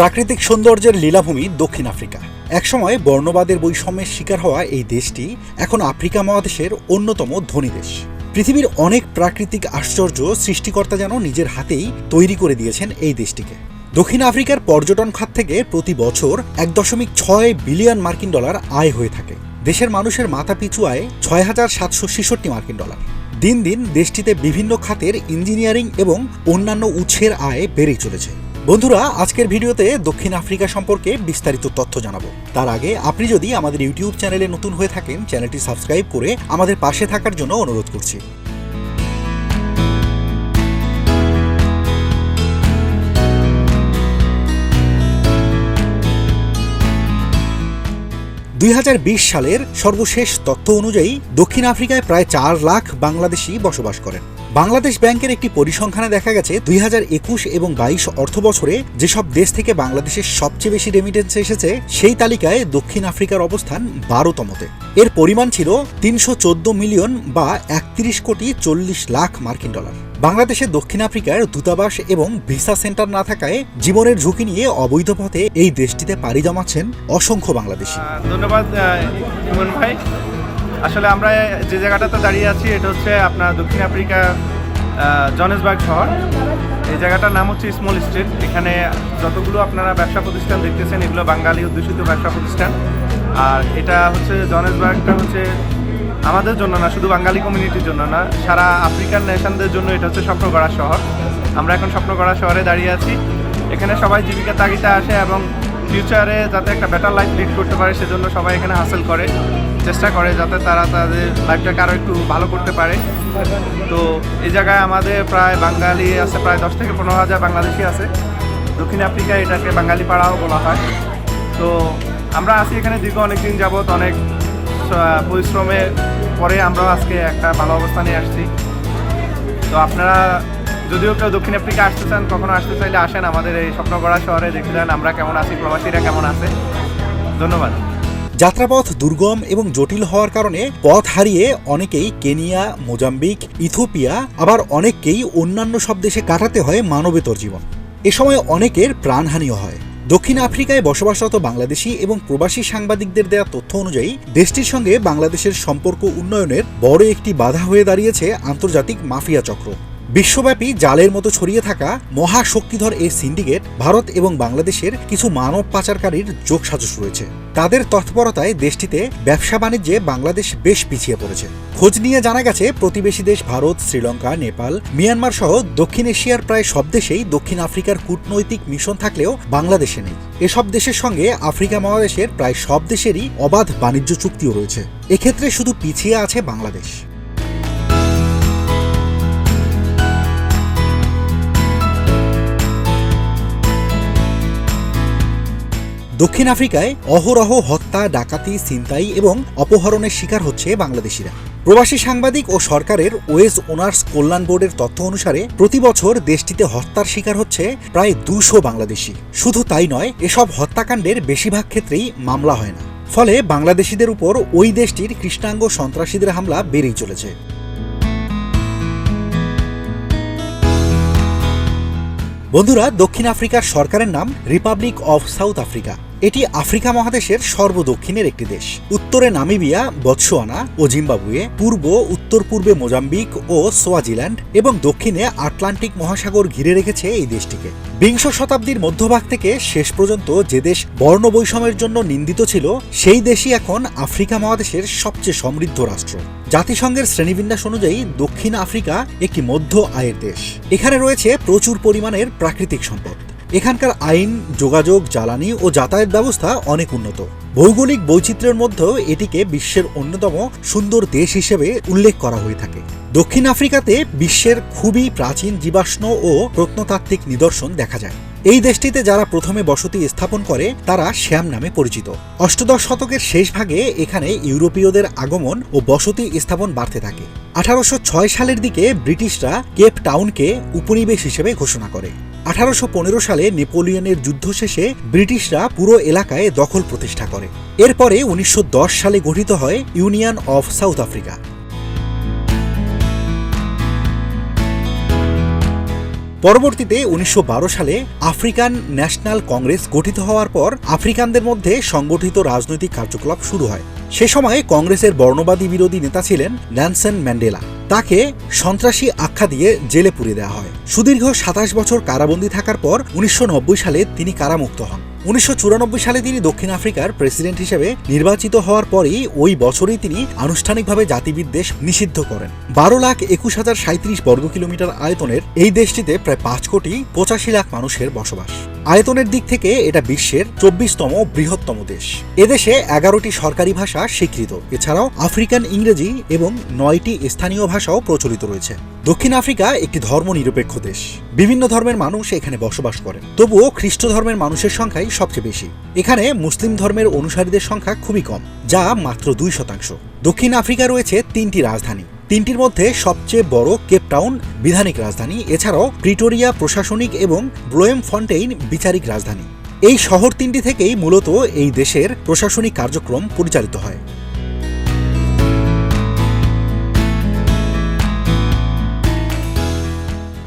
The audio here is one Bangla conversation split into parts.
প্রাকৃতিক সৌন্দর্যের লীলাভূমি দক্ষিণ আফ্রিকা। একসময় বর্ণবাদের বৈষম্যের শিকার হওয়া এই দেশটি এখন আফ্রিকা মহাদেশের অন্যতম ধনী দেশ। পৃথিবীর অনেক প্রাকৃতিক আশ্চর্য সৃষ্টিকর্তা যেন নিজের হাতেই তৈরি করে দিয়েছেন এই দেশটিকে। দক্ষিণ আফ্রিকার পর্যটন খাত থেকে প্রতি বছর এক দশমিক ছয় বিলিয়ন মার্কিন ডলার আয় হয়ে থাকে। দেশের মানুষের মাথা পিছু আয় ছয় হাজার সাতশো ছেষট্টি মার্কিন ডলার। দিন দিন দেশটিতে বিভিন্ন খাতের ইঞ্জিনিয়ারিং এবং অন্যান্য উৎসের আয় বেড়েই চলেছে। বন্ধুরা, আজকের ভিডিওতে দক্ষিণ আফ্রিকা সম্পর্কে বিস্তারিত তথ্য জানাব। তার আগে আপনি যদি আমাদের ইউটিউব চ্যানেলে নতুন হয়ে থাকেন, চ্যানেলটি সাবস্ক্রাইব করে আমাদের পাশে থাকার জন্য অনুরোধ করছি। দুই হাজার বিশ সালের সর্বশেষ তথ্য অনুযায়ী দক্ষিণ আফ্রিকায় প্রায় চার লাখ বাংলাদেশি বসবাস করেন। বাংলাদেশ ব্যাংকের একটি পরিসংখ্যানে দেখা গেছে, দুই হাজার একুশ এবং বাইশ অর্থ বছরে যেসব দেশ থেকে বাংলাদেশের সবচেয়ে বেশি রেমিটেন্স এসেছে, সেই তালিকায় দক্ষিণ আফ্রিকার অবস্থান বারোতমতে। এর পরিমাণ ছিল তিনশো চোদ্দ মিলিয়ন বা একত্রিশ কোটি চল্লিশ লাখ মার্কিন ডলার। বাংলাদেশে দক্ষিণ আফ্রিকার দূতাবাস এবং ভিসা সেন্টার না থাকায় জীবনের ঝুঁকি নিয়ে অবৈধ পথে এই দেশটিতে পাড়ি জমাচ্ছেন অসংখ্য বাংলাদেশি। ধন্যবাদ ভাই। আসলে আমরা যে জায়গাটাতে দাঁড়িয়ে আছি, এটা হচ্ছে আপনার দক্ষিণ আফ্রিকা জনেসবার্গ শহর। এই জায়গাটার নাম হচ্ছে স্মল স্ট্রিট। এখানে যতগুলো আপনারা ব্যবসা প্রতিষ্ঠান দেখতেছেন, এগুলো বাঙালি অধ্যুষিত ব্যবসা প্রতিষ্ঠান। আর এটা হচ্ছে জনেসবার্গটা হচ্ছে আমাদের জন্য না, শুধু বাঙালি কমিউনিটির জন্য না, সারা আফ্রিকান নেশনদের জন্য এটা হচ্ছে স্বপ্নগড়া শহর। আমরা এখন স্বপ্নগড়া শহরে দাঁড়িয়ে আছি। এখানে সবাই জীবিকা তাগিদে আসে এবং ফিউচারে যাতে একটা বেটার লাইফ লিড করতে পারে, সেজন্য সবাই এখানে হাসিল করে। চেষ্টা করে যাতে তারা তাদের লাইফটাকে আরও একটু ভালো করতে পারে। তো এই জায়গায় আমাদের প্রায় বাঙালি আছে, প্রায় দশ থেকে পনেরো হাজার বাংলাদেশি আছে। দক্ষিণ আফ্রিকায় এটাকে বাঙালি পাড়াও বলা হয়। তো আমরা আছি এখানে দীর্ঘ অনেক দিন যাবৎ, অনেক পরিশ্রমের পরে আমরাও আজকে একটা ভালো অবস্থানে আসছি। তো আপনারা যদিও কেউ দক্ষিণ আফ্রিকা আসতে চান, কখনো আসতে চাইলে আসেন আমাদের এই স্বপ্নগড়া শহরে, দেখে যান আমরা কেমন আছি, প্রবাসীরা কেমন আছে। ধন্যবাদ। যাত্রাপথ দুর্গম এবং জটিল হওয়ার কারণে পথ হারিয়ে অনেকেই কেনিয়া, মোজাম্বিক ইথোপিয়া আবার অনেককেই অন্যান্য সব দেশে কাটাতে হয় মানবেতর জীবন। এ সময় অনেকের প্রাণহানিও হয়। দক্ষিণ আফ্রিকায় বসবাসরত বাংলাদেশি এবং প্রবাসী সাংবাদিকদের দেওয়া তথ্য অনুযায়ী, দেশটির সঙ্গে বাংলাদেশের সম্পর্ক উন্নয়নের বড় একটি বাধা হয়ে দাঁড়িয়েছে আন্তর্জাতিক মাফিয়া চক্র। বিশ্বব্যাপী জালের মতো ছড়িয়ে থাকা মহাশক্তিধর এই সিন্ডিকেট ভারত এবং বাংলাদেশের কিছু মানব পাচারকারীর যোগসাজশ রয়েছে। তাদের তৎপরতায় দেশটিতে ব্যবসা বাণিজ্যে বাংলাদেশ বেশ পিছিয়ে পড়েছে। খোঁজ নিয়ে জানা গেছে, প্রতিবেশী দেশ ভারত, শ্রীলঙ্কা, নেপাল, মিয়ানমার সহ দক্ষিণ এশিয়ার প্রায় সব দেশেই দক্ষিণ আফ্রিকার কূটনৈতিক মিশন থাকলেও বাংলাদেশে নেই। এসব দেশের সঙ্গে আফ্রিকা মহাদেশের প্রায় সব দেশেরই অবাধ বাণিজ্য চুক্তিও রয়েছে। এক্ষেত্রে শুধু পিছিয়ে আছে বাংলাদেশ। দক্ষিণ আফ্রিকায় অহরহ হত্যা, ডাকাতি, ছিনতাই এবং অপহরণের শিকার হচ্ছে বাংলাদেশিরা। প্রবাসী সাংবাদিক ও সরকারের ওয়েজ ওনার্স কল্যাণ বোর্ডের তথ্য অনুসারে প্রতি বছর দেশটিতে হত্যার শিকার হচ্ছে প্রায় দুশো বাংলাদেশি। শুধু তাই নয়, এসব হত্যাকাণ্ডের বেশিরভাগ ক্ষেত্রেই মামলা হয় না। ফলে বাংলাদেশিদের উপর ওই দেশটির কৃষ্ণাঙ্গ সন্ত্রাসীদের হামলা বেড়েই চলেছে। বন্ধুরা, দক্ষিণ আফ্রিকার সরকারের নাম রিপাবলিক অফ সাউথ আফ্রিকা এটি আফ্রিকা মহাদেশের সর্বদক্ষিণের একটি দেশ। উত্তরে নামিবিয়া, বৎসোয়ানা ও জিম্বাবুয়ে, পূর্ব উত্তর পূর্বে মোজাম্বিক ও সোয়াজিল্যান্ড এবং দক্ষিণে আটলান্টিক মহাসাগর ঘিরে রেখেছে এই দেশটিকে। বিংশ শতাব্দীর মধ্যভাগ থেকে শেষ পর্যন্ত যে দেশ বর্ণ বৈষম্যের জন্য নিন্দিত ছিল, সেই দেশই এখন আফ্রিকা মহাদেশের সবচেয়ে সমৃদ্ধ রাষ্ট্র। জাতিসংঘের শ্রেণীবিন্যাস অনুযায়ী দক্ষিণ আফ্রিকা একটি মধ্য আয়ের দেশ। এখানে রয়েছে প্রচুর পরিমাণের প্রাকৃতিক সম্পদ। এখানকার আইন, যোগাযোগ, জ্বালানি ও যাতায়াত ব্যবস্থা অনেক উন্নত। ভৌগোলিক বৈচিত্র্যের মধ্যেও এটিকে বিশ্বের অন্যতম সুন্দর দেশ হিসেবে উল্লেখ করা হয়ে থাকে। দক্ষিণ আফ্রিকাতে বিশ্বের খুবই প্রাচীন জীবাশ্ম ও প্রত্নতাত্ত্বিক নিদর্শন দেখা যায়। এই দেশটিতে যারা প্রথমে বসতি স্থাপন করে, তারা শ্যাম নামে পরিচিত। অষ্টদশ শতকের শেষ ভাগে এখানে ইউরোপীয়দের আগমন ও বসতি স্থাপন বাড়তে থাকে। আঠারোশো ছয় সালের দিকে ব্রিটিশরা কেপ টাউনকে উপনিবেশ হিসেবে ঘোষণা করে। আঠারোশো পনেরো সালে নেপোলিয়নের যুদ্ধ শেষে ব্রিটিশরা পুরো এলাকায় দখল প্রতিষ্ঠা করে। এরপরে উনিশশো দশ সালে গঠিত হয় ইউনিয়ন অফ সাউথ আফ্রিকা। পরবর্তীতে উনিশশো বারো সালে আফ্রিকান ন্যাশনাল কংগ্রেস গঠিত হওয়ার পর আফ্রিকানদের মধ্যে সংগঠিত রাজনৈতিক কার্যকলাপ শুরু হয়। সে সময়ে কংগ্রেসের বর্ণবাদী বিরোধী নেতা ছিলেন ন্যানসেন ম্যান্ডেলা। তাকে সন্ত্রাসী আখ্যা দিয়ে জেলে পুরে দেওয়া হয়। সুদীর্ঘ সাতাশ বছর কারাবন্দী থাকার পর উনিশশো নব্বই সালে তিনি কারামুক্ত হন। উনিশশো চুরানব্বই সালে তিনি দক্ষিণ আফ্রিকার প্রেসিডেন্ট হিসেবে নির্বাচিত হওয়ার পরই ওই বছরেই তিনি আনুষ্ঠানিকভাবে জাতিবিদ্বেষ নিষিদ্ধ করেন। বারো লাখ একুশ হাজার সাঁত্রিশ বর্গ কিলোমিটার আয়তনের এই দেশটিতে প্রায় পাঁচ কোটি পঁচাশি লাখ মানুষের বসবাস। আয়তনের দিক থেকে এটা বিশ্বের চব্বিশতম বৃহত্তম দেশ। এদেশে এগারোটি সরকারি ভাষা স্বীকৃত। এছাড়াও আফ্রিকান ইংরেজি এবং নয়টি স্থানীয় ভাষাও প্রচলিত রয়েছে। দক্ষিণ আফ্রিকা একটি ধর্মনিরপেক্ষ দেশ। বিভিন্ন ধর্মের মানুষ এখানে বসবাস করেন। তবুও খ্রিস্ট ধর্মের মানুষের সংখ্যাই সবচেয়ে বেশি। এখানে মুসলিম ধর্মের অনুসারীদের সংখ্যা খুবই কম, যা মাত্র দুই শতাংশ। দক্ষিণ আফ্রিকা রয়েছে তিনটি রাজধানী। তিনটির মধ্যে সবচেয়ে বড় কেপটাউন বিধানিক রাজধানী, এছাড়াও প্রিটোরিয়া প্রশাসনিক এবং ব্লোয়েম ফন্টেইন বিচারিক রাজধানী। এই শহর তিনটি থেকেই মূলত এই দেশের প্রশাসনিক কার্যক্রম পরিচালিত হয়।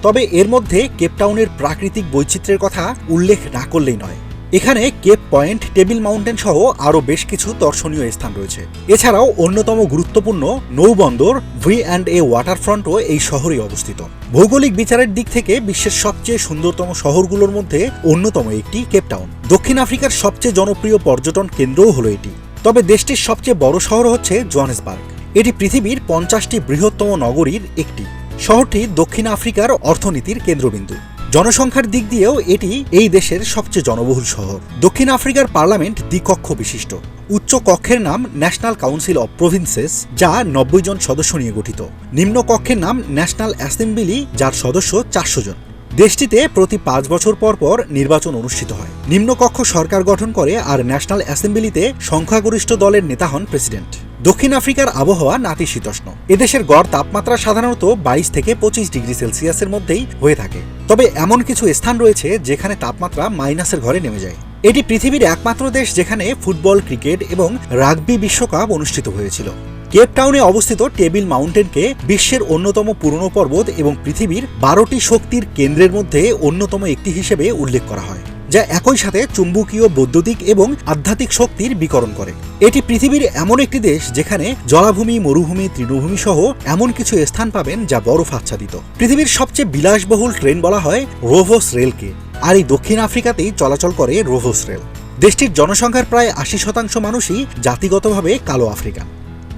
তবে এর মধ্যে কেপটাউনের প্রাকৃতিক বৈচিত্র্যের কথা উল্লেখ না করলেই নয়। এখানে কেপ পয়েন্ট, টেবিল মাউন্টেন সহ আরও বেশ কিছু দর্শনীয় স্থান রয়েছে। এছাড়াও অন্যতম গুরুত্বপূর্ণ নৌবন্দর ভি অ্যান্ড এ ওয়াটারফ্রন্টও এই শহরে অবস্থিত। ভৌগোলিক বিচারের দিক থেকে বিশ্বের সবচেয়ে সুন্দরতম শহরগুলোর মধ্যে অন্যতম একটি কেপটাউন দক্ষিণ আফ্রিকার সবচেয়ে জনপ্রিয় পর্যটন কেন্দ্রও হলো এটি। তবে দেশটির সবচেয়ে বড় শহর হচ্ছে জোহানেসবার্গ। এটি পৃথিবীর পঞ্চাশটি বৃহত্তম নগরীর একটি। শহরটি দক্ষিণ আফ্রিকার অর্থনীতির কেন্দ্রবিন্দু। জনসংখ্যার দিক দিয়েও এটি এই দেশের সবচেয়ে জনবহুল শহর। দক্ষিণ আফ্রিকার পার্লামেন্ট দ্বিকক্ষ বিশিষ্ট। উচ্চ কক্ষের নাম ন্যাশনাল কাউন্সিল অব প্রভিন্সেস, যা নব্বই জন সদস্য নিয়ে গঠিত। নিম্ন কক্ষের নাম ন্যাশনাল অ্যাসেম্বলি, যার সদস্য চারশো জন। দেশটিতে প্রতি পাঁচ বছর পর পর নির্বাচন অনুষ্ঠিত হয়। নিম্নকক্ষ সরকার গঠন করে আর ন্যাশনাল অ্যাসেম্বলিতে সংখ্যাগরিষ্ঠ দলের নেতা হন প্রেসিডেন্ট। দক্ষিণ আফ্রিকার আবহাওয়া নাতিশীতোষ্ণ। এদেশের গড় তাপমাত্রা সাধারণত বাইশ থেকে পঁচিশ ডিগ্রি সেলসিয়াসের মধ্যেই হয়ে থাকে। তবে এমন কিছু স্থান রয়েছে যেখানে তাপমাত্রা মাইনাসের ঘরে নেমে যায়। এটি পৃথিবীর একমাত্র দেশ যেখানে ফুটবল, ক্রিকেট এবং রাগবি বিশ্বকাপ অনুষ্ঠিত হয়েছিল। কেপ টাউনে অবস্থিত টেবিল মাউন্টেনকে বিশ্বের অন্যতম পুরনো পর্বত এবং পৃথিবীর বারোটি শক্তির কেন্দ্রের মধ্যে অন্যতম একটি হিসেবে উল্লেখ করা হয়। যা একই সাথে চুম্বকীয়, বৈদ্যুতিক এবং আধ্যাত্মিক শক্তির বিকরণ করে। এটি পৃথিবীর এমন একটি দেশ যেখানে জলাভূমি, মরুভূমি, তৃণভূমি সহ এমন কিছু স্থান পাবেন যা বরফ আচ্ছাদিত। পৃথিবীর সবচেয়ে বিলাসবহুল ট্রেন বলা হয় রোভোস রেলকে, আর এই দক্ষিণ আফ্রিকাতেই চলাচল করে রোভোস রেল। দেশটির জনসংখ্যার প্রায় আশি শতাংশ মানুষই জাতিগতভাবে কালো আফ্রিকান।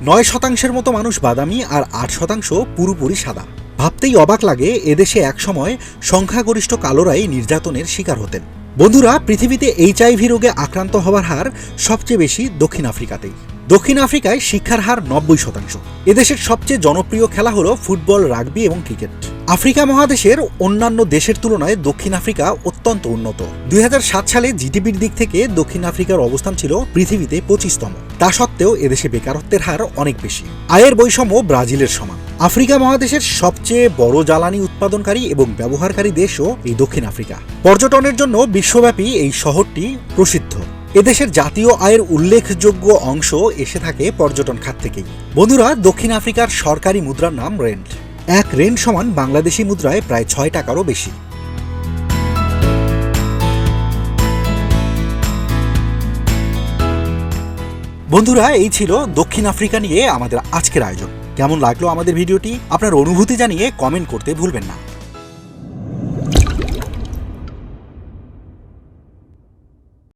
নয় শতাংশের মতো মানুষ বাদামি আর আট শতাংশ পুরোপুরি সাদা। ভাবতেই অবাক লাগে এদেশে একসময় সংখ্যাগরিষ্ঠ কালোরাই নির্যাতনের শিকার হতেন। বন্ধুরা পৃথিবীতে এইচআইভি রোগে আক্রান্ত হওয়ার হার সবচেয়ে বেশি দক্ষিণ আফ্রিকাতেই। দক্ষিণ আফ্রিকায় শিক্ষার হার নব্বই শতাংশ। এদেশের সবচেয়ে জনপ্রিয় খেলা হলো ফুটবল, রাগবি এবং ক্রিকেট। আফ্রিকা মহাদেশের অন্যান্য দেশের তুলনায় দক্ষিণ আফ্রিকা অত্যন্ত উন্নত। দুই হাজার সাত সালে জিডিপির দিক থেকে দক্ষিণ আফ্রিকার অবস্থান ছিল পৃথিবীতে পঁচিশতম। তা সত্ত্বেও এদেশে বেকারত্বের হার অনেক বেশি। আয়ের বৈষম্য ব্রাজিলের সমান। আফ্রিকা মহাদেশের সবচেয়ে বড় জ্বালানি উৎপাদনকারী এবং ব্যবহারকারী দেশও এই দক্ষিণ আফ্রিকা। পর্যটনের জন্য বিশ্বব্যাপী এই শহরটি প্রসিদ্ধ। এদেশের জাতীয় আয়ের উল্লেখযোগ্য অংশ এসে থাকে পর্যটন খাত থেকেই। বন্ধুরা, দক্ষিণ আফ্রিকার সরকারি মুদ্রার নাম রেন্ট। এক রেন্ট সমান বাংলাদেশি মুদ্রায় প্রায় ছয় টাকারও বেশি। বন্ধুরা, এই ছিল দক্ষিণ আফ্রিকা নিয়ে আমাদের আজকের আয়োজন। কেমন লাগল আমাদের ভিডিওটি? আপনার অনুভূতি জানিয়ে কমেন্ট করতে ভুলবেন না।